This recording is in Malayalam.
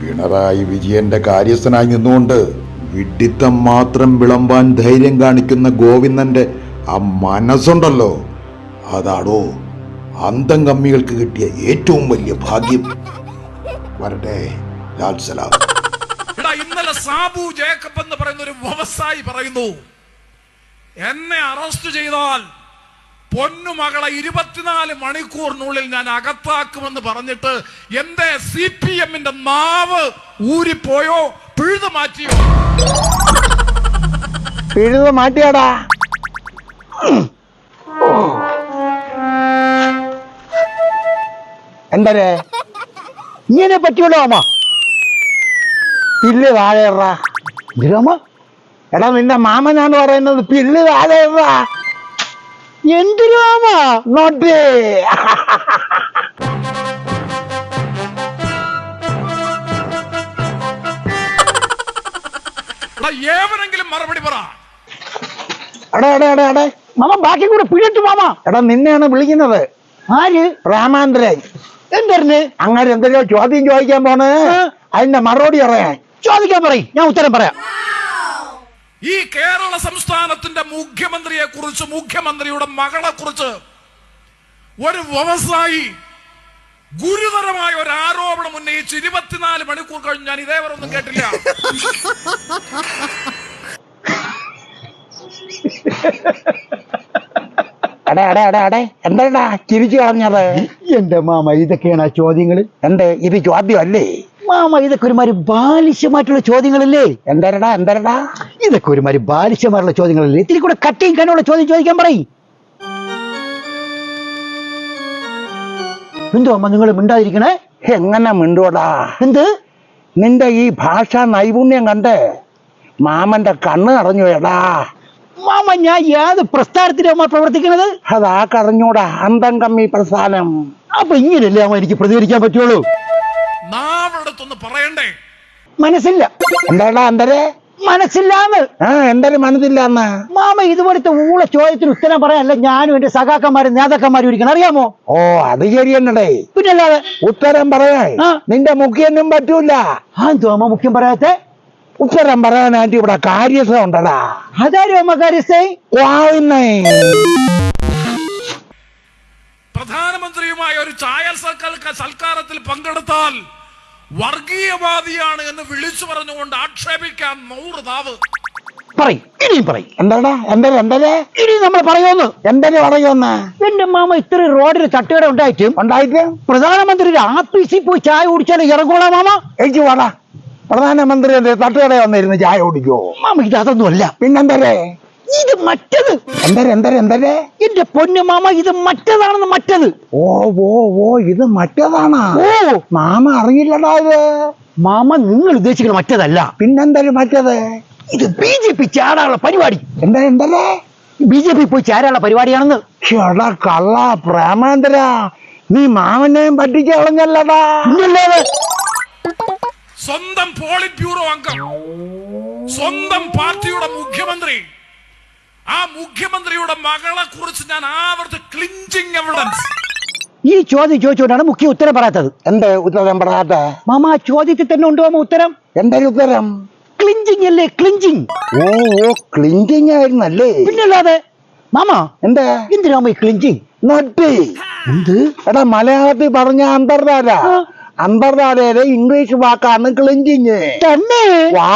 പിണറായി വിജയന്റെ കാര്യസ്ഥനായി നിന്നുകൊണ്ട് വിഡിത്തം മാത്രം വിളമ്പാൻ ധൈര്യം കാണിക്കുന്ന ഗോവിന്ദന്റെ ആ മനസ്സുണ്ടല്ലോ. അതാടോ അന്തം കമ്മികൾക്ക് കിട്ടിയ ഏറ്റവും വലിയ ഭാഗ്യം. വരട്ടെ ഇന്നലെ സാബു ജേക്കബ് എന്ന് പറയുന്ന ഒരു വ്യവസായി പറയുന്നു. എന്നെ അറസ്റ്റ് ചെയ്താൽ പൊന്നുമകളെ ഇരുപത്തിനാല് മണിക്കൂറിനുള്ളിൽ ഞാൻ അകത്താക്കുമെന്ന് പറഞ്ഞിട്ട് എന്റെ സി പി എമ്മിന്റെ നാവ് ഊരിപ്പോയോ? പിഴുതു മാറ്റിയോ? പിഴുത് മാറ്റിയാടാ. എന്തരേ? ഇങ്ങനെ പറ്റിയല്ലോ അമ്മ. പില്ല് താഴെറാ എടാ നിന്റെ മാമനാണ് പറയുന്നത് പില്ല് താഴെറാ എന്തിനാമ നോട്ടേ എടാ ഏവനെങ്കിലും മറുപടി പറ. എടാ എടാ എടാ എടാ. മാമ ബാക്കി കൂടെ പിഴട്ടു മാമ. എടാ നിന്നെയാണ് വിളിക്കുന്നത്. ആര്? രാമാന്തരൻ എന്തരന്? അങ്ങനെ എന്തെല്ലോ ചോദ്യം ചോദിക്കാൻ പോണേ? അതിന്റെ മറുപടി പറയാൻ. ചോദിക്കാൻ പറയും. ഞാൻ ഉത്തരം പറയാം. ഈ കേരള സംസ്ഥാനത്തിന്റെ മുഖ്യമന്ത്രിയെ കുറിച്ച് മുഖ്യമന്ത്രിയുടെ മകളെ കുറിച്ച് ഒരു വ്യവസായി ഗുരുതരമായ ഒരു ആരോപണം ഉന്നയിച്ച് ഇരുപത്തിനാല് മണിക്കൂർ കഴിഞ്ഞ് ഞാൻ ഇതേവരെ ഒന്നും കേട്ടില്ല. അടേ അടേ അടേ എന്താടാ ചിരിച്ചു കളഞ്ഞത്? എന്റെ മാമ ഇതൊക്കെയാണ് ആ ചോദ്യങ്ങൾ എന്ത്? ഇത് ചോദ്യം അല്ലേ മാമ ഇതൊക്കെ ഒരുമാതിരി ബാലിശ്യമായിട്ടുള്ള ചോദ്യങ്ങളല്ലേ? എന്തരടാ എന്തരടാ? ഇതൊക്കെ ഒരുമാതിരി ബാലിശ്യമായിട്ടുള്ള ചോദ്യങ്ങളല്ലേ? ഇത്തിരി കൂടെ കട്ടിയും കനുള്ള ചോദ്യം ചോദിക്കാൻ പറയും. എന്തോ അമ്മ നിങ്ങൾ മിണ്ടാതിരിക്കണേ? എങ്ങനെ മിണ്ടോടാ എന്ത്? നിന്റെ ഈ ഭാഷാ നൈപുണ്യം കണ്ടേ മാമന്റെ കണ്ണ് അടഞ്ഞു എടാ മാമ ഞാൻ ഏത് പ്രസ്ഥാനത്തിലാ പ്രവർത്തിക്കണത്? അതാ കടഞ്ഞൂടാ അന്തം കമ്മി പ്രസ്ഥാനം. അപ്പൊ ഇങ്ങനെയല്ലേ അമ്മ എനിക്ക് പ്രതികരിക്കാൻ പറ്റുള്ളൂ? നാവെടുത്തൊന്ന് പറയണ്ടേ? മനസ്സില്ല. എന്താടാ എന്തരെ മനസ്സില്ലാന്ന്. ആ എന്തൊരു മനസ്സില്ലാന്ന് മാമ ഇതുപോലത്തെ ഊള ചോദ്യത്തിന് ഉത്തരം പറയാനല്ല ഞാനും എന്റെ സഖാക്കന്മാരും നേതാക്കന്മാരും ഇരിക്കണം. അറിയാമോ? ഓ അത് ശരിയെന്നടേ പിന്നല്ലാതെ ഉത്തരം പറയാൻ. നിന്റെ മുഖ്യൊന്നും പറ്റൂല. എന്തോ അമ്മ മുഖ്യം പറയാത്തെ? ഉത്തരം പറയാനായിട്ട് ഇവിടെ കാര്യസ്ഥ ഉണ്ടടാ അതാരും അമ്മ കാര്യസ്ഥ? പ്രധാനമന്ത്രിയുമായ ഒരു ചായ സൽക്ക- സൽക്കാരത്തിൽ പങ്കെടുത്താൽ വർഗീയവാദിയാണ് എന്ന് വിളിച്ചു പറഞ്ഞുകൊണ്ട് ആക്ഷേപിക്കാൻ നൂറ് നാവ്. പറയും ഇനിയും പറയും. എന്താടാ? എന്താ എന്തരെ ഇനി നമ്മൾ പറയുമെന്ന്. എന്തൊരു പറയുന്ന എന്റെ മാമ ഇത്ര റോഡിൽ തട്ടുകട ഉണ്ടായിട്ടും ഉണ്ടായിട്ട്? പ്രധാനമന്ത്രിയുടെ ആഫീസിൽ പോയി ചായ കുടിച്ചാൽ ഇറങ്ങൂടാ മാമ? എനിക്ക് വേടാ. പ്രധാനമന്ത്രി തട്ടുകട വന്നിരുന്ന് ചായ കുടിക്കോ മാമ ഇത് അതൊന്നും അല്ല പിന്നെന്തരേ ഇത് മറ്റത്. എന്തര എന്തര എന്തര? എന്റെ പൊന്നു മാമ ഇത് മറ്റതാണെന്ന് മറ്റത്. ഓ ഓ ഓ ഇത് മറ്റതാണാ? ഓ. മാമ അറിയില്ലടാ ഇത്. മാമ നിങ്ങൾ ഉദ്ദേശിക്കുന്ന മറ്റതല്ല. പിന്നെന്തര മറ്റത്? ഇത് ബി ജെ പി ചാടാനുള്ള പരിപാടി. എന്താ എന്തരേ? ബി ജെ പി പോയി ചാരാനുള്ള പരിപാടിയാണെന്ന്. ചേടാ കള്ള പ്രേമാന്തര നീ മാമനെയും പറ്റിച്ച് കളഞ്ഞല്ലടാ. പിന്നല്ലാതെ സ്വന്തം പോളിറ്റ് ബ്യൂറോ അംഗം. സ്വന്തം പാർട്ടിയുടെ മുഖ്യമന്ത്രി. ആ മുഖ്യമന്ത്രിയുടെ മകളെ കുറിച്ച് ഞാൻ ആവർത്തി ക്ലിഞ്ചിങ് എവിഡൻസ് ഈ ചോദ്യം ചോദിച്ചുകൊണ്ടാണ് മുഖ്യ ഉത്തരം പറയാത്തത്. എന്റെ ഉത്തരം പറയാത്ത? മാമ ആ ചോദ്യത്തിൽ തന്നെ ഉണ്ടോ മാമ ഉത്തരം? എന്റെ ഉത്തരം? ക്ലിഞ്ചിങ് അല്ലേ ക്ലിഞ്ചിങ്? ഓ ഓ ക്ലിഞ്ചിങ് ആയിരുന്നല്ലേ? പിന്നല്ലാതെ മാമ എന്താ? എന്തിനാ ഈ ക്ലിഞ്ചിങ്? നൊട്ടി. എന്ത്? എടാ മലയാളത്തിൽ പറഞ്ഞ അന്തർധാര. അന്തർധാരയിലെ ഇംഗ്ലീഷ് വാക്കാണ് ക്ലിഞ്ചിങ്. തന്നെ. വാ.